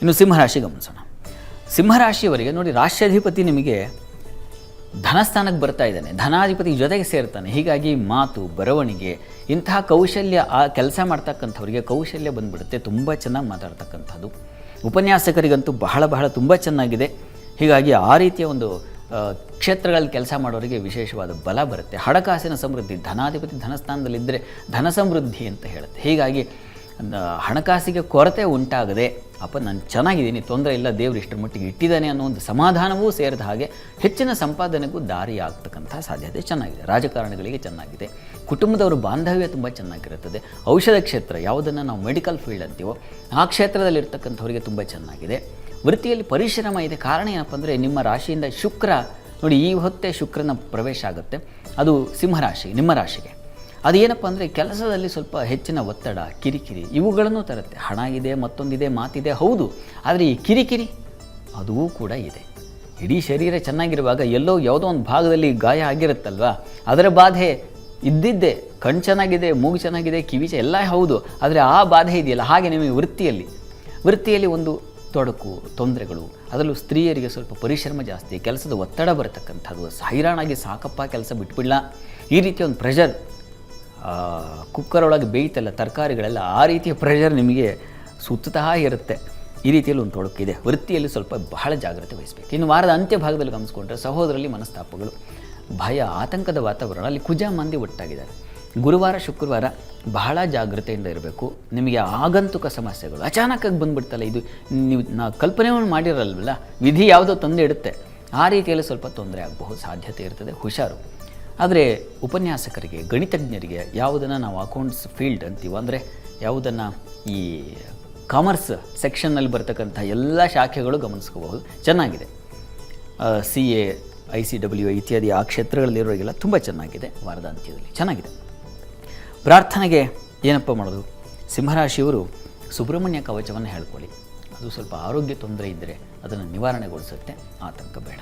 ಇನ್ನು ಸಿಂಹರಾಶಿ ಗಮನಿಸೋಣ. ಸಿಂಹರಾಶಿಯವರಿಗೆ ನೋಡಿ, ರಾಷ್ಟ್ರಾಧಿಪತಿ ನಿಮಗೆ ಧನಸ್ಥಾನಕ್ಕೆ ಬರ್ತಾ ಇದ್ದಾನೆ. ಧನಾಧಿಪತಿ ಜೊತೆಗೆ ಸೇರ್ತಾನೆ. ಹೀಗಾಗಿ ಮಾತು, ಬರವಣಿಗೆ, ಇಂತಹ ಕೌಶಲ್ಯ, ಆ ಕೆಲಸ ಮಾಡ್ತಕ್ಕಂಥವ್ರಿಗೆ ಕೌಶಲ್ಯ ಬಂದ್ಬಿಡುತ್ತೆ. ತುಂಬ ಚೆನ್ನಾಗಿ ಮಾತಾಡ್ತಕ್ಕಂಥದ್ದು. ಉಪನ್ಯಾಸಕರಿಗಂತೂ ಬಹಳ ಬಹಳ ತುಂಬ ಚೆನ್ನಾಗಿದೆ. ಹೀಗಾಗಿ ಆ ರೀತಿಯ ಒಂದು ಕ್ಷೇತ್ರಗಳಲ್ಲಿ ಕೆಲಸ ಮಾಡೋರಿಗೆ ವಿಶೇಷವಾದ ಬಲ ಬರುತ್ತೆ. ಹಣಕಾಸಿನ ಸಮೃದ್ಧಿ, ಧನಾಧಿಪತಿ ಧನಸ್ಥಾನದಲ್ಲಿದ್ದರೆ ಧನ ಸಮೃದ್ಧಿ ಅಂತ ಹೇಳುತ್ತೆ. ಹೀಗಾಗಿ ಹಣಕಾಸಿಗೆ ಕೊರತೆ ಉಂಟಾಗದೆ ಅಪ್ಪ ನಾನು ಚೆನ್ನಾಗಿದ್ದೀನಿ, ತೊಂದರೆ ಇಲ್ಲ, ದೇವರು ಇಷ್ಟರ ಮಟ್ಟಿಗೆ ಇಟ್ಟಿದ್ದಾನೆ ಅನ್ನೋ ಒಂದು ಸಮಾಧಾನವೂ ಸೇರಿದ ಹಾಗೆ ಹೆಚ್ಚಿನ ಸಂಪಾದನೆಗೂ ದಾರಿ ಆಗ್ತಕ್ಕಂಥ ಸಾಧ್ಯತೆ ಚೆನ್ನಾಗಿದೆ. ರಾಜಕಾರಣಗಳಿಗೆ ಚೆನ್ನಾಗಿದೆ. ಕುಟುಂಬದವರ ಬಾಂಧವ್ಯ ತುಂಬ ಚೆನ್ನಾಗಿರುತ್ತದೆ. ಔಷಧ ಕ್ಷೇತ್ರ ಯಾವುದನ್ನು ನಾವು ಮೆಡಿಕಲ್ ಫೀಲ್ಡ್ ಅಂತೀವೋ, ಆ ಕ್ಷೇತ್ರದಲ್ಲಿರ್ತಕ್ಕಂಥವರಿಗೆ ತುಂಬ ಚೆನ್ನಾಗಿದೆ. ವೃತ್ತಿಯಲ್ಲಿ ಪರಿಶ್ರಮ ಇದೆ. ಕಾರಣ ಏನಪ್ಪ ಅಂದರೆ ನಿಮ್ಮ ರಾಶಿಯಿಂದ ಶುಕ್ರ, ನೋಡಿ ಈ ಹೊತ್ತೇ ಶುಕ್ರನ ಪ್ರವೇಶ ಆಗುತ್ತೆ. ಅದು ಸಿಂಹರಾಶಿ, ನಿಮ್ಮ ರಾಶಿಗೆ. ಅದು ಏನಪ್ಪ ಅಂದರೆ ಕೆಲಸದಲ್ಲಿ ಸ್ವಲ್ಪ ಹೆಚ್ಚಿನ ಒತ್ತಡ, ಕಿರಿಕಿರಿ ಇವುಗಳನ್ನು ತರುತ್ತೆ. ಹಣ ಇದೆ, ಮತ್ತೊಂದಿದೆ, ಮಾತಿದೆ, ಹೌದು. ಆದರೆ ಈ ಕಿರಿಕಿರಿ, ಅದೂ ಕೂಡ ಇದೆ. ಇಡೀ ಶರೀರ ಚೆನ್ನಾಗಿರುವಾಗ ಎಲ್ಲೋ ಯಾವುದೋ ಒಂದು ಭಾಗದಲ್ಲಿ ಗಾಯ ಆಗಿರುತ್ತಲ್ವಾ? ಅದರ ಬಾಧೆ ಇದ್ದಿದ್ದೆ ಕಣ್ಣು ಚೆನ್ನಾಗಿದೆ, ಮೂಗು ಚೆನ್ನಾಗಿದೆ, ಕಿವಿ ಎಲ್ಲ ಹೌದು. ಆದರೆ ಆ ಬಾಧೆ ಇದೆಯಲ್ಲ, ಹಾಗೆ ನಿಮಗೆ ವೃತ್ತಿಯಲ್ಲಿ. ವೃತ್ತಿಯಲ್ಲಿ ಒಂದು ತೊಡಕು, ತೊಂದರೆಗಳು, ಅದರಲ್ಲೂ ಸ್ತ್ರೀಯರಿಗೆ ಸ್ವಲ್ಪ ಪರಿಶ್ರಮ ಜಾಸ್ತಿ, ಕೆಲಸದ ಒತ್ತಡ ಬರತಕ್ಕಂಥದ್ದು. ಹೈರಾಣಾಗಿ ಸಾಕಪ್ಪ, ಕೆಲಸ ಬಿಟ್ಬಿಡಲ್ಲ ಈ ರೀತಿಯ ಒಂದು ಪ್ರೆಷರ್ ಕುಕ್ಕರ್ ಒಳಗೆ ಬೇಯ್ತಲ್ಲ ತರಕಾರಿಗಳೆಲ್ಲ, ಆ ರೀತಿಯ ಪ್ರೆಷರ್ ನಿಮಗೆ ಸುತ್ತಾ ಇರುತ್ತೆ. ಈ ರೀತಿಯಲ್ಲಿ ಒಂದು ತೊಡಕಿದೆ. ವೃತ್ತಿಯಲ್ಲಿ ಸ್ವಲ್ಪ ಬಹಳ ಜಾಗ್ರತೆ ವಹಿಸಬೇಕು. ಇನ್ನು ವಾರದ ಅಂತ್ಯ ಭಾಗದಲ್ಲಿ ಗಮನಿಸ್ಕೊಂಡ್ರೆ ಸಹೋದರಲ್ಲಿ ಮನಸ್ತಾಪಗಳು, ಭಯ, ಆತಂಕದ ವಾತಾವರಣ, ಅಲ್ಲಿ ಕುಜ ಮಂದಿ ಒಟ್ಟಾಗಿದ್ದಾರೆ. ಗುರುವಾರ, ಶುಕ್ರವಾರ ಬಹಳ ಜಾಗ್ರತೆಯಿಂದ ಇರಬೇಕು. ನಿಮಗೆ ಆಗಂತುಕ ಸಮಸ್ಯೆಗಳು ಅಚಾನಕ್ಕಾಗಿ ಬಂದ್ಬಿಡ್ತಲ್ಲ, ಇದು ನೀವು, ನಾ ಕಲ್ಪನೆಯನ್ನು ಮಾಡಿರಲ್ವಲ್ಲ, ವಿಧಿ ಯಾವುದೋ ತೊಂದರೆ ಇಡುತ್ತೆ ಆ ರೀತಿಯಲ್ಲಿ ಸ್ವಲ್ಪ ತೊಂದರೆ ಆಗಬಹುದು, ಸಾಧ್ಯತೆ ಇರ್ತದೆ, ಹುಷಾರು. ಆದರೆ ಉಪನ್ಯಾಸಕರಿಗೆ, ಗಣಿತಜ್ಞರಿಗೆ ಯಾವುದನ್ನು ನಾವು ಅಕೌಂಟ್ಸ್ ಫೀಲ್ಡ್ ಅಂತೀವೋ, ಅಂದರೆ ಯಾವುದನ್ನು ಈ ಕಾಮರ್ಸ್ ಸೆಕ್ಷನ್ನಲ್ಲಿ ಬರ್ತಕ್ಕಂಥ ಎಲ್ಲ ಶಾಖೆಗಳು ಗಮನಿಸ್ಕೋಬಹುದು. ಚೆನ್ನಾಗಿದೆ. C A I C W ಇತ್ಯಾದಿ ಆ ಕ್ಷೇತ್ರಗಳಲ್ಲಿರೋರಿಗೆಲ್ಲ ತುಂಬ ಚೆನ್ನಾಗಿದೆ ವಾರದಾಂತ್ಯದಲ್ಲಿ. ಚೆನ್ನಾಗಿದೆ. ಪ್ರಾರ್ಥನೆಗೆ ಏನಪ್ಪ ಮಾಡೋದು? ಸಿಂಹರಾಶಿಯವರು ಸುಬ್ರಹ್ಮಣ್ಯ ಕವಚವನ್ನು ಹೇಳ್ಕೊಳ್ಳಿ. ಅದು ಸ್ವಲ್ಪ ಆರೋಗ್ಯ ತೊಂದರೆ ಇದ್ದರೆ ಅದನ್ನು ನಿವಾರಣೆಗೊಳಿಸುತ್ತೆ. ಆತಂಕ ಬೇಡ.